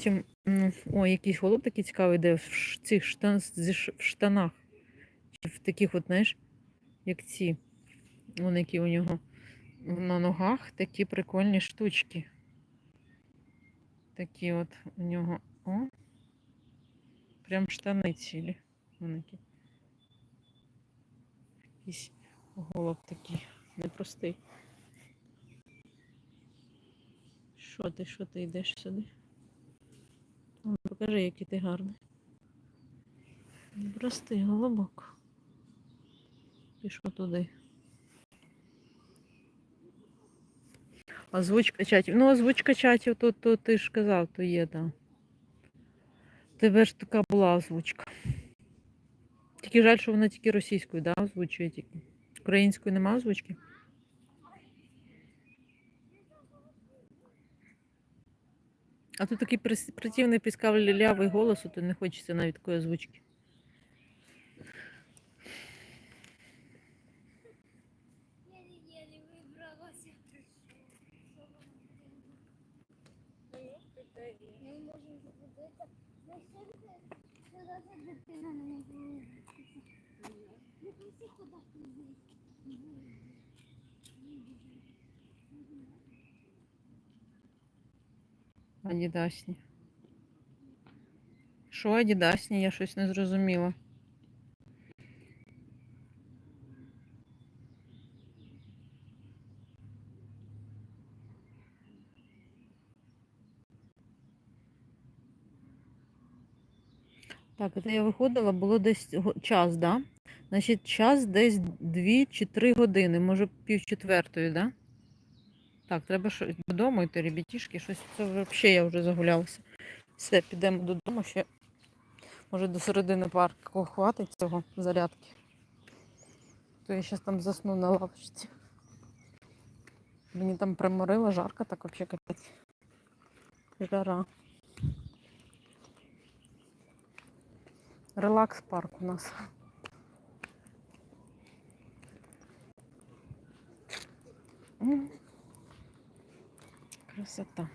потім. Ой, якийсь голуб такий цікавий, де в цих штан, в штанах. В таких, от, знаєш, як ці. Вон які у нього на ногах такі прикольні штучки. Такі от у нього. О. Прям штани цілі. Вон які. Якийсь голуб такий непростий. Що ти, що ти йдеш сюди? Ну, покажи, який ти гарний. Простий голубок. Пішов туди. Озвучка чатів. Ну, озвучка чатів, то, то ти ж казав, то є, там. Тебе ж така була озвучка. Тільки жаль, що вона тільки російською, да, озвучує тільки. Українською нема озвучки? А тут такий противний піскавлі лявий голос, то не хочеться навіть такої озвучки. Еле-еле выбралась. Ми можемо заходити. Ну, що це? Що за це дитина не може вибратися? Ну, всі куди туди. Адідасні. Що адідасні? Я щось не зрозуміла. Так, це я виходила, було десь час, да? Значить, час десь 2 чи 3 години, може пів четвертої, да? Так, треба щось додому йти, ребятішки, щось це взагалі я вже загулялася. Все, підемо додому ще. Може до середини парку хватить цього зарядки. То я зараз там засну на лавочці. Мені там приморило, жарко, так взагалі капець. Жара. Релакс парк у нас. М. Красота.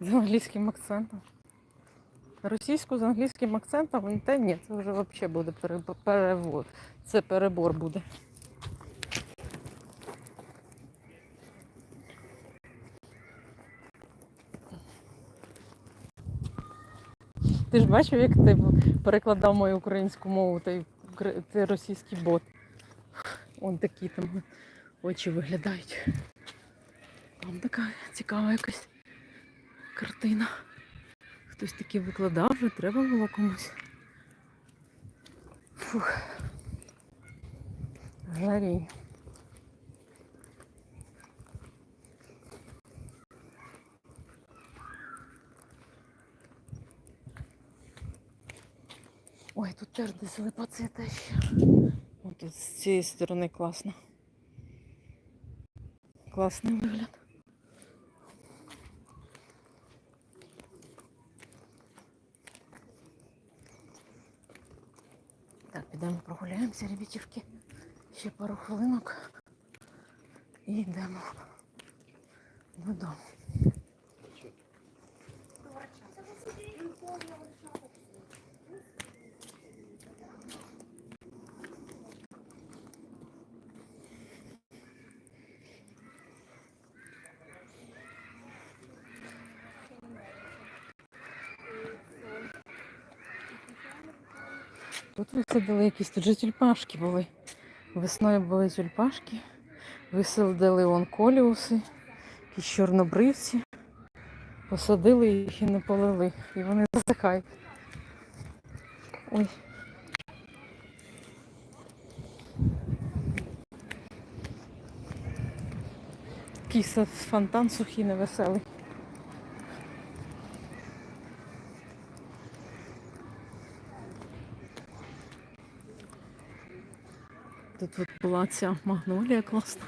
З англійським акцентом. Російську з англійським акцентом, та ні, це вже взагалі буде пере- перевод. Це перебор буде. Ти ж бачив, як ти перекладав мою українську мову, укр- російський бот. Он такі там очі виглядають. Там така цікава якась картина. Хтось таки викладав вже, треба було комусь. Фух. Жарій. Ой, тут теж десь липа ще. Тут з цієї сторони класно. Класний вигляд. Так, підемо прогуляємося, ребятівки. Ще пару хвилинок. І йдемо додому. Тут висадили якісь тут же тюльпашки були. Весною були тюльпашки, висадили он коліуси, якісь чорнобривці. Посадили їх і не полили. І вони засихають. Ой. Кіса фонтан сухий, невеселий. Тут от була ця магнолія класна.